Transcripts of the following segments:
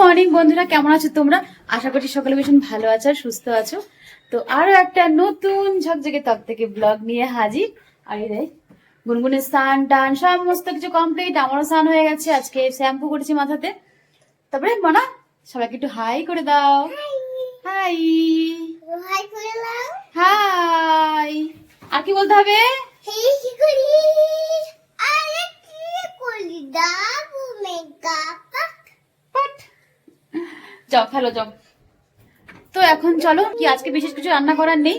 Morning বন্ধুরা কেমন আছো তোমরা? আশা করছি সকালে ভীষণ ভালো আছো সুস্থ আছো। তো আরও একটা নতুন ঝকঝকে তক থেকে ব্লগ নিয়ে হাজির। আর রে, গুনগুনের স্নান টান সমস্ত কিছু কমপ্লিট আমারও স্নান হয়ে গেছে। আজকে শ্যাম্পু করেছি মাথাতে। তারপরে মনা সবাইকে একটু হাই করে দাও। হাই হাই হাই আর কি বলতে হবে? কি করি আরে কি করি? দাবু মেকআপ পট। যাও খেলো যাও। তো এখন চলো, কি আজকে বিশেষ কিছু রান্না করার নেই।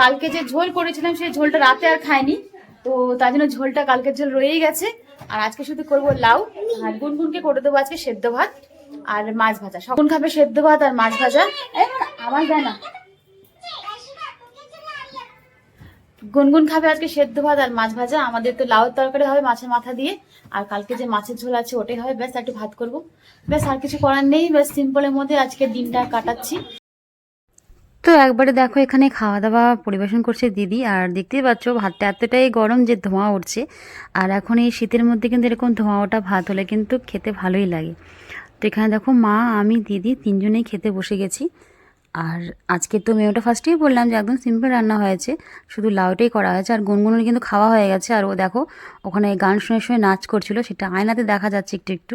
কালকে যে ঝোল করেছিলাম, সেই ঝোলটা রাতে আর খাইনি। তো তার জন্য ঝোলটা কালকের ঝোল রয়েই গেছে। আর আজকে শুধু করব লাউ আর গুনগুনকে করে দেবো আজকে সেদ্ধ ভাত আর মাছ ভাজা। সকল খাবে সেদ্ধ ভাত আর মাছ ভাজা। আমার দেয় না। গুনগুন খাবে আজকে সেদ্ধ ভাত আর মাছ ভাজা। আমাদের তো লাউ তরকারি হবে মাছের মাথা দিয়ে। আর কালকে যে মাছের ঝোল আছে ওটাই হবে, ব্যাস একটু ভাত করব। ব্যাস আর কিছু করার নেই, ব্যাস সিম্পলের মধ্যে আজকে দিনটা কাটাচ্ছি। তো একবারে দেখো এখানে খাওয়া দাওয়া পরিবেশন করছে দিদি, আর দেখতেই পাচ্ছ ভাতটা এতটাই গরম যে ধোঁয়া উঠছে। আর এখন এই শীতের মধ্যে কিন্তু এরকম ধোঁয়া ওঠা ভাত হলে কিন্তু খেতে ভালোই লাগে। তো এখানে দেখো মা, আমি, দিদি তিনজনেই খেতে বসে গেছি। আর আজকে তো মেয়েটা ফার্স্টেই বললাম যে একদম সিম্পল রান্না হয়েছে। শুধু লাউটাই করা হয়েছে আর গুনগুনের কিন্তু খাওয়া হয়ে গেছে। আর ও দেখো, ওখানে গান শুনে শুনে নাচ করছিল, সেটা আয়নাতে দেখা যাচ্ছে একটু একটু।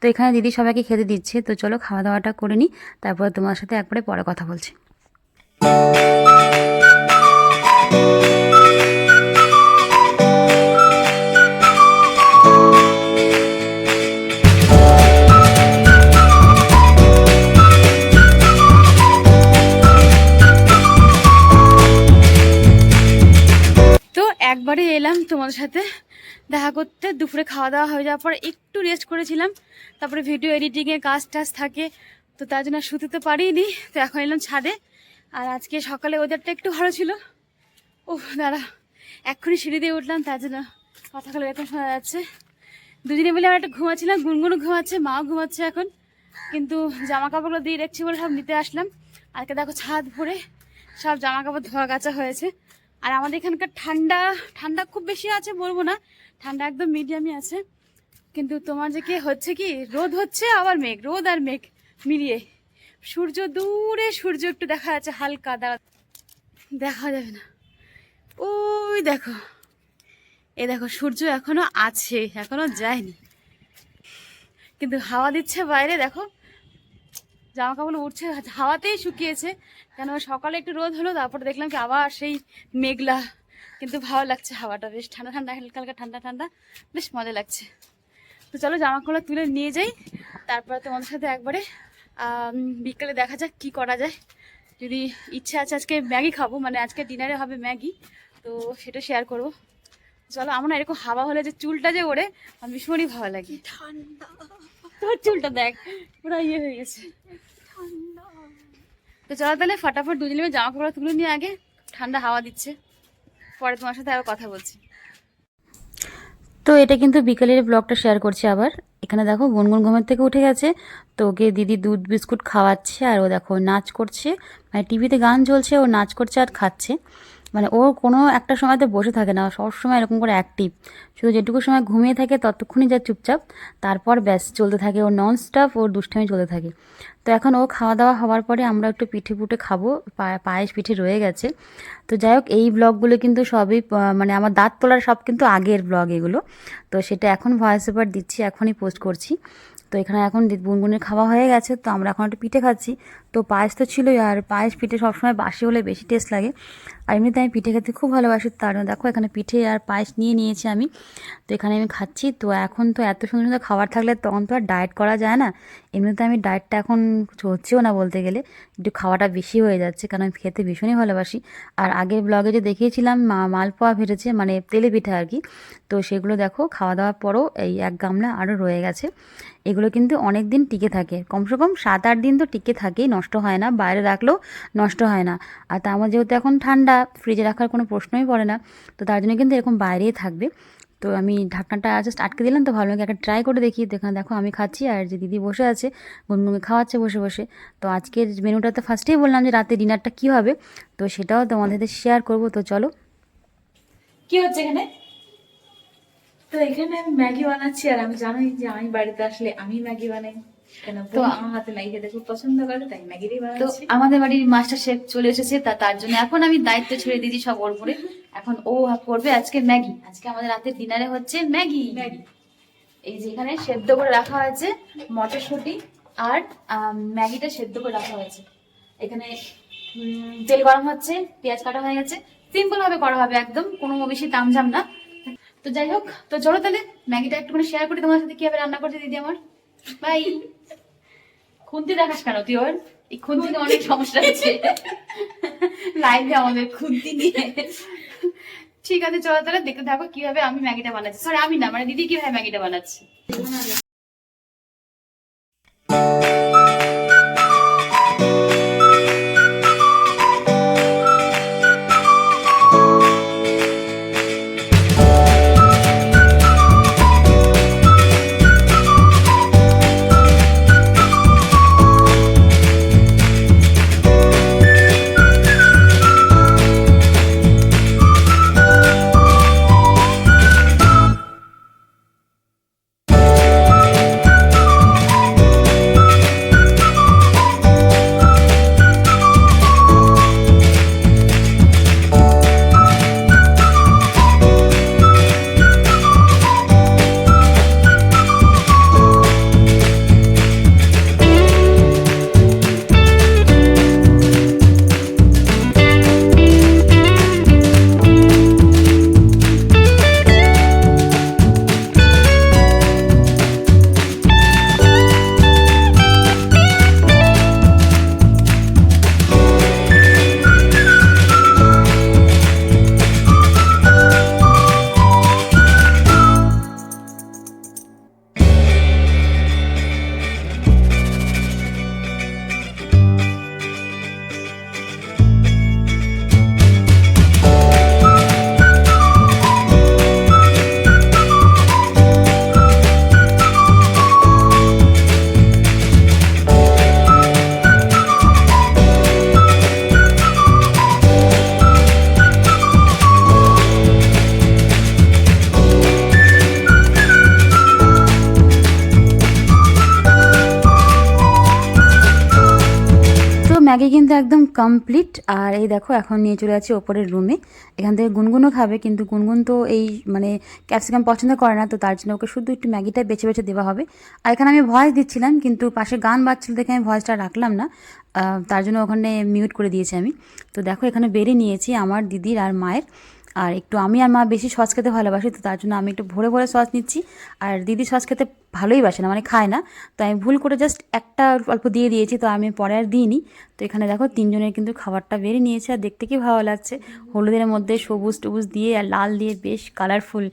তো এখানে দিদি সবাইকে খেতে দিচ্ছে। তো চলো খাওয়া দাওয়াটা করে নিই তারপরে তোমার সাথে একবারে পরে কথা বলছি। তোমাদের সাথে দেখা করতে। দুপুরে খাওয়া দাওয়া হয়ে যাওয়ার পর একটু রেস্ট করেছিলাম। তারপরে ভিডিও এডিটিংয়ে কাজ টাজ থাকে। তো তার জন্য শুতে তো পারিনি। তো এখন এলাম ছাদে। আর আজকে সকালে ওয়েদারটা একটু ভালো ছিল। ও দাঁড়া। এক্ষুনি সিঁড়ি দিয়ে উঠলাম, তার জন্য কথাগুলো এরকম শোনা যাচ্ছে। দুজনে মিলে আমরা একটা ঘুমাচ্ছিলাম, গুনগুনও ঘুমাচ্ছে, মাও ঘুমাচ্ছে এখন। কিন্তু জামা কাপড়গুলো দিয়ে দেখছি বলে সব নিতে আসলাম। আজকে দেখো ছাদ ভরে সব জামা কাপড় ধোয়া কাচা হয়েছে। আর আমাদের এখানকার ঠান্ডা ঠান্ডা খুব বেশি আছে বলব না। ঠান্ডা একদম মিডিয়ামই আছে। কিন্তু তোমার যে কি হচ্ছে কি? রোদ হচ্ছে, আবার মেঘ। রোদ আর মেঘ মিলিয়ে। সূর্য দূরে, সূর্য একটু দেখা যাচ্ছে হালকা, দাঁড়া। দেখা যাবে না। ওই দেখো। এ দেখো, সূর্য এখনও আছে, এখনও যায়নি। কিন্তু হাওয়া দিচ্ছে বাইরে, দেখো। জামা কাপড় উঠছে হাওয়াতেই শুকিয়েছে। কেন সকালে একটু রোদ হলো তারপর দেখলাম কি আবার সেই মেঘলা। কিন্তু ভালো লাগছে হাওয়াটা বেশ ঠান্ডা ঠান্ডা হালকা হালকা ঠান্ডা ঠান্ডা বেশ মজা লাগছে। তো চলো জামা কাপড় তুলে নিয়ে যাই। তারপরে তোমাদের সাথে একবারে বিকেলে দেখা যাক কি করা যায়। যদি ইচ্ছে আছে আজকে ম্যাগি খাব মানে আজকে ডিনারে হবে ম্যাগি তো সেটা শেয়ার করব। চলো আমার এরকম হাওয়া হলে যে চুলটা যে ওড়ে আমার ভীষণই ভালো লাগে। ঠান্ডা। তোর চুলটা দেখ পুরো ইয়ে হয়ে গেছে। তো চলো তাহলে ফটাফট দুজনে মিলে জামা কাপড় তুলে নিয়ে আগে ঠান্ডা হাওয়া দিচ্ছে। পরে তোমার সাথে আবার কথা বলছি। তো এটা কিন্তু বিকেলের ব্লগটা শেয়ার করছি আবার। এখানে দেখো গুনগুন ঘুমের থেকে উঠে গেছে। তো ওকে দিদি দুধ বিস্কুট খাওয়াচ্ছে আর ও দেখো নাচ করছে। মানে টিভিতে গান চলছে, ও নাচ করছে আর খাচ্ছে। মানে ও কোনো একটা সময়তে বসে থাকে না, সব সময় এরকম করে অ্যাক্টিভ শুধু যেটুকু সময় ঘুমিয়ে থাকে ততক্ষণই যা চুপচাপ, তারপর ব্যাস, চলতে থাকে। ও নন স্টপ ওর দুষ্টামি চলতে থাকে। তো এখন ও খাওয়া দাওয়া হওয়ার পরে আমরা একটু পিঠে পুটে খাব পায়েস পিঠে রয়ে গেছে। তো যাই হোক, এই ব্লগগুলো কিন্তু সবই মানে আমার দাঁত তোলার সব কিন্তু আগের ব্লগ এগুলো। তো সেটা এখন ভয়েস ওভার দিচ্ছি, এখনই পোস্ট করছি। তো এখানে এখন গুনগুনের খাওয়া হয়ে গেছে, তো আমরা এখন একটু পিঠে খাচ্ছি। তো পায়েস তো ছিলই আর পায়েস পিঠে সবসময় বাসি হলে বেশি টেস্ট লাগে। আর এমনিতে আমি পিঠে খেতে খুব ভালোবাসি, তার দেখো এখানে পিঠে আর পায়েস নিয়ে নিয়েছি আমি। তো এখানে আমি খাচ্ছি, তো এখন তো এত সুন্দর সুন্দর খাবার থাকলে তখন তো আর ডায়েট করা যায় না। এমনিতে আমি ডায়েটটা এখন হচ্ছেও না বলতে গেলে, একটু খাওয়াটা বেশি হয়ে যাচ্ছে, কারণ আমি খেতে ভীষণই ভালোবাসি। আর আগের ব্লগে যে দেখিয়েছিলাম, মা মালপোয়া ভেটেছে মানে তেলে পিঠা আর কি। তো সেগুলো দেখো, খাওয়া দাওয়ার পরও এই এক গামলা আরও রয়ে গেছে। এগুলো কিন্তু অনেক দিন টিকে থাকে, কমসে কম সাত আট দিন তো টিকে থাকেই নষ্ট হয় না, বাইরে রাখলেও নষ্ট হয় না। আর তা আমার যেহেতু এখন ঠান্ডা ফ্রিজে রাখার কোনো প্রশ্নই পড়ে না, তো তার জন্য কিন্তু এরকম বাইরেই থাকবে। তো আমি ঢাকনাটা জাস্ট আটকে দিলাম, তো ভালো একটা ট্রাই করে দেখি দেখুন দেখো আমি খাচ্ছি আর যে দিদি বসে আছে, গুনগুনকে খাওয়াচ্ছে বসে বসে। তো আজকের মেনুটা তো ফার্স্টেই বললাম যে রাতে ডিনারটা কী হবে, তো সেটাও তোমাদের শেয়ার করব, তো চলো। কি হচ্ছে এখানে? তো এখানে আমি ম্যাগি বানাচ্ছি, আর আমি জানোই যে আমি বাড়িতে আসলে আমি ম্যাগি বানাই। তো তো- আমার হাতে ম্যাগি খেতে খুব পছন্দ করে তাই ম্যাগিরই তো আমাদের বাড়ির মাস্টার শেফ চলে এসেছে তা তার জন্য এখন আমি দায়িত্ব ছেড়ে দিয়েছি সব ওর উপরে। এখন ও করবে আজকে ম্যাগি। আজকে আমাদের রাতের ডিনারে হচ্ছে ম্যাগি। ম্যাগি। এই যেখানে সেদ্ধ করে রাখা হয়েছে মটরশুঁটি আর ম্যাগিটা সেদ্ধ করে রাখা হয়েছে। এখানে তেল গরম হচ্ছে পেঁয়াজ কাটা হয়ে গেছে। সিম্পল ভাবে করা হবে একদম কোনো বেশি তামঝাম না। তো যাই হোক তো চলো তাহলে ম্যাগিটা একটুখানি শেয়ার করি তোমার সাথে কীভাবে রান্না করছে দিদি আমার। বাই খুন্তি দেখাস কেন তুই ওর এই খুন্তি নিয়ে অনেক সমস্যা আছে। লাইভে আমাদের খুন্তি নিয়ে। ঠিক আছে, চলো তাহলে দেখতে থাকো কীভাবে আমি ম্যাগিটা বানাচ্ছি। সরি আমি না মানে দিদি কীভাবে ম্যাগিটা বানাচ্ছি। ম্যাগি কিন্তু একদম কমপ্লিট আর এই দেখো, এখন নিয়ে চলে যাচ্ছি ওপরের রুমে এখান থেকে গুনগুনও খাবে, কিন্তু গুনগুন তো এই মানে ক্যাপসিকাম পছন্দ করে না, তো তার জন্য ওকে শুধু একটু ম্যাগিটা বেছে বেছে দেওয়া হবে। আর এখানে আমি ভয়েস দিচ্ছিলাম, কিন্তু পাশে গান বাজছিল দেখে আমি ভয়েসটা রাখলাম না। তার জন্য ওখানে মিউট করে দিয়েছি আমি। তো দেখো, এখানে বেড়ে নিয়েছি আমার দিদির আর মায়ের। আর একটু আমি আর মা বেশি সস খেতে ভালোবাসি, তো তার জন্য আমি একটু ভরে ভরে সস নিচ্ছি। আর দিদি সস খেতে ভালোই বাসে না মানে খায় না। তো আমি ভুল করে জাস্ট একটা অল্প দিয়ে দিয়েছি, তো আমি পরে আর দিইনি। তো এখানে দেখো তিনজনের কিন্তু খাবারটা বেড়ে নিয়েছে, আর দেখতে কি ভালো লাগছে। হলুদের মধ্যে সবুজ টবুজ দিয়ে আর লাল দিয়ে বেশ কালারফুল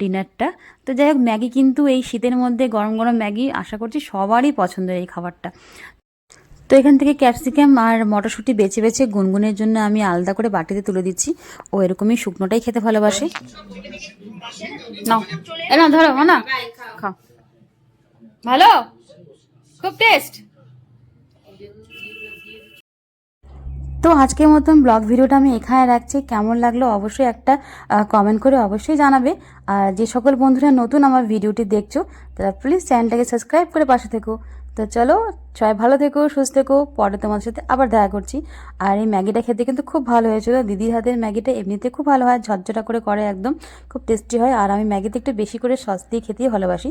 ডিনারটা তো যাই হোক, ম্যাগি কিন্তু এই শীতের মধ্যে গরম গরম ম্যাগি আশা করছি সবারই পছন্দের এই খাবারটা। তো এখান থেকে ক্যাপসিকাম আর মটরশুঁটি বেছে বেছে গুনগুনের জন্য আমি আলাদা করে বাটিতে তুলে দিচ্ছি। ও এরকমই শুকনোটাই খেতে ভালোবাসে। না ধরো না। খাও। ভালো? খুব টেস্ট তো আজকের মতন ব্লগ ভিডিওটা আমি এখানে রাখছি। কেমন লাগল অবশ্যই একটা কমেন্ট করে অবশ্যই জানাবে। আর যে সকল বন্ধুরা নতুন আমার ভিডিওটি দেখছ, তারা প্লিজ চ্যানেলটাকে সাবস্ক্রাইব করে পাশে থেকো। তো চলো, সবাই ভালো থেকো, সুস্থ থেকো। পরে তোমাদের সাথে আবার দেখা করছি। আর এই ম্যাগিটা খেতে কিন্তু খুব ভালো হয়েছিল। দিদির হাতের ম্যাগিটা এমনিতে খুব ভালো হয়, ঝরঝরা করে করে একদম। খুব টেস্টি হয়। আর আমি ম্যাগিতে একটু বেশি করে সস দিয়ে খেতেই ভালোবাসি।